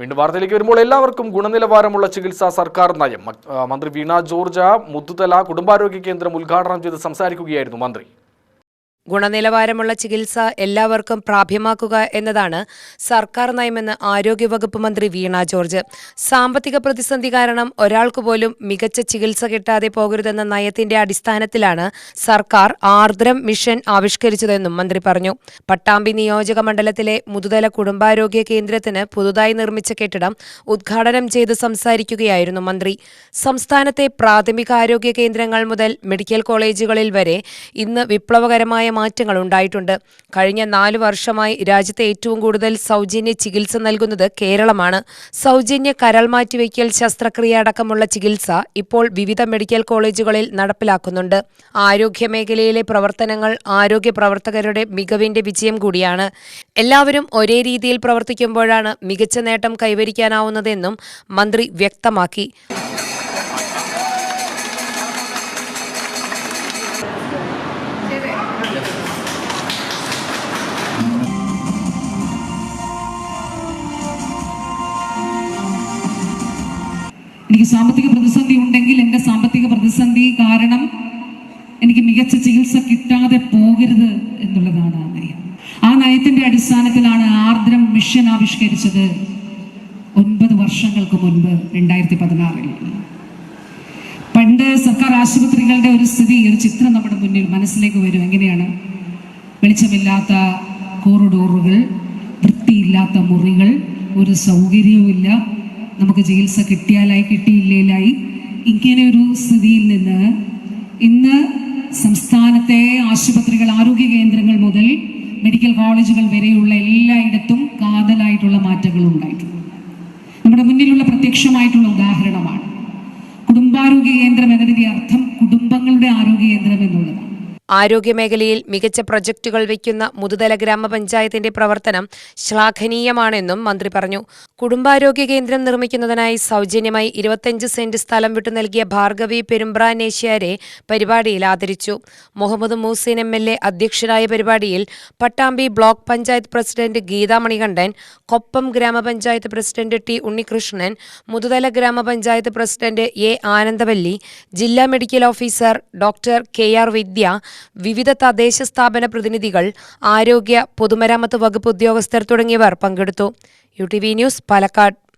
വീണ്ടും വാർത്തയിലേക്ക് വരുമ്പോൾ എല്ലാവർക്കും ഗുണനിലവാരമുള്ള ചികിത്സ സർക്കാർ നയം. മന്ത്രി വീണ ജോർജ് മുത്തുതല കുടുംബാരോഗ്യ കേന്ദ്രം ഉദ്ഘാടനം ചെയ്ത് സംസാരിക്കുകയായിരുന്നു മന്ത്രി. ഗുണനിലവാരമുള്ള ചികിത്സ എല്ലാവർക്കും പ്രാപ്യമാക്കുക എന്നതാണ് സർക്കാർ നയമെന്ന് ആരോഗ്യവകുപ്പ് മന്ത്രി വീണ ജോർജ്. സാമ്പത്തിക പ്രതിസന്ധി കാരണം ഒരാൾക്ക് പോലും മികച്ച ചികിത്സ കിട്ടാതെ പോകരുതെന്ന നയത്തിന്റെ അടിസ്ഥാനത്തിലാണ് സർക്കാർ ആർദ്രം മിഷൻ ആവിഷ്കരിച്ചതെന്നും മന്ത്രി പറഞ്ഞു. പട്ടാമ്പി നിയോജക മണ്ഡലത്തിലെ മുതുതല കുടുംബാരോഗ്യ കേന്ദ്രത്തിന് പുതുതായി നിർമ്മിച്ച കെട്ടിടം ഉദ്ഘാടനം ചെയ്ത് സംസാരിക്കുകയായിരുന്നു മന്ത്രി. സംസ്ഥാനത്തെ പ്രാഥമിക ആരോഗ്യ കേന്ദ്രങ്ങൾ മുതൽ മെഡിക്കൽ കോളേജുകളിൽ വരെ ഇന്ന് വിപ്ലവകരമായ മാറ്റങ്ങൾ ഉണ്ടായിട്ടുണ്ട്. കഴിഞ്ഞ നാല് വർഷമായി രാജ്യത്തെ ഏറ്റവും കൂടുതൽ സൗജന്യ ചികിത്സ നൽകുന്നത് കേരളമാണ്. സൗജന്യ കരൾ മാറ്റിവെക്കൽ ശസ്ത്രക്രിയ അടക്കമുള്ള ചികിത്സ ഇപ്പോൾ വിവിധ മെഡിക്കൽ കോളേജുകളിൽ നടപ്പിലാക്കുന്നുണ്ട്. ആരോഗ്യ മേഖലയിലെ പ്രവർത്തനങ്ങൾ ആരോഗ്യ പ്രവർത്തകരുടെ മികവിന്റെ വിജയം കൂടിയാണ്. എല്ലാവരും ഒരേ രീതിയിൽ പ്രവർത്തിക്കുമ്പോഴാണ് മികച്ച നേട്ടം കൈവരിക്കാനാവുന്നതെന്നും മന്ത്രി വ്യക്തമാക്കി. എനിക്ക് സാമ്പത്തിക പ്രതിസന്ധി ഉണ്ടെങ്കിൽ എന്റെ സാമ്പത്തിക പ്രതിസന്ധി കാരണം എനിക്ക് മികച്ച ചികിത്സ കിട്ടാതെ പോകരുത് എന്നുള്ളതാണ് ആ നയം. ആ നയത്തിന്റെ അടിസ്ഥാനത്തിലാണ് ആർദ്രം മിഷൻ ആവിഷ്കരിച്ചത് ഒൻപത് വർഷങ്ങൾക്ക് മുൻപ് രണ്ടായിരത്തി പതിനാറിൽ. പണ്ട് സർക്കാർ ആശുപത്രികളുടെ ഒരു സ്ഥിതി ഒരു ചിത്രം നമ്മുടെ മുന്നിൽ മനസ്സിലേക്ക് വരും. എങ്ങനെയാണ്? വെളിച്ചമില്ലാത്ത കോറിഡോറുകൾ വൃത്തിയില്ലാത്ത മുറികൾ ഒരു സൗകര്യവുമില്ല. നമുക്ക് ചികിത്സ കിട്ടിയാലായി കിട്ടിയില്ലേലായി ഇങ്ങനെ ഒരു സ്ഥിതിയിൽ നിന്ന് ഇന്ന് സംസ്ഥാനത്തെ ആശുപത്രികൾ ആരോഗ്യ കേന്ദ്രങ്ങൾ മുതൽ മെഡിക്കൽ കോളേജുകൾ വരെയുള്ള എല്ലായിടത്തും കാതലായിട്ടുള്ള മാറ്റങ്ങൾ ഉണ്ടായിട്ടുണ്ട്. നമ്മുടെ മുന്നിലുള്ള പ്രത്യക്ഷമായിട്ടുള്ള ഉദാഹരണമാണ്. കുടുംബാരോഗ്യ കേന്ദ്രം എന്നതിന്റെ ആരോഗ്യമേഖലയിൽ മികച്ച പ്രൊജക്ടുകൾ വയ്ക്കുന്ന മുതുതല ഗ്രാമപഞ്ചായത്തിന്റെ പ്രവർത്തനം ശ്ലാഘനീയമാണെന്നും മന്ത്രി പറഞ്ഞു. കുടുംബാരോഗ്യ കേന്ദ്രം നിർമ്മിക്കുന്നതിനായി സൗജന്യമായി ഇരുപത്തഞ്ച് സെന്റ് സ്ഥലം വിട്ടു നൽകിയ ഭാർഗവി പെരുമ്പ്രാനേശ്യാരെ പരിപാടിയിൽ ആദരിച്ചു. Muhammad Muhsin M L A അധ്യക്ഷനായ പരിപാടിയിൽ പട്ടാമ്പി ബ്ലോക്ക് പഞ്ചായത്ത് പ്രസിഡന്റ് ഗീതാ മണികണ്ഠൻ കൊപ്പം ഗ്രാമപഞ്ചായത്ത് പ്രസിഡന്റ് ടി ഉണ്ണികൃഷ്ണൻ മുതുതല ഗ്രാമപഞ്ചായത്ത് പ്രസിഡന്റ് എ ആനന്ദവല്ലി ജില്ലാ medical officer doctor K R Vidya വിവിധ തദ്ദേശ സ്ഥാപന പ്രതിനിധികൾ ആരോഗ്യ പൊതുമരാമത്ത് വകുപ്പ് ഉദ്യോഗസ്ഥർ തുടങ്ങിയവർ പങ്കെടുത്തു. U T V news Palakkad.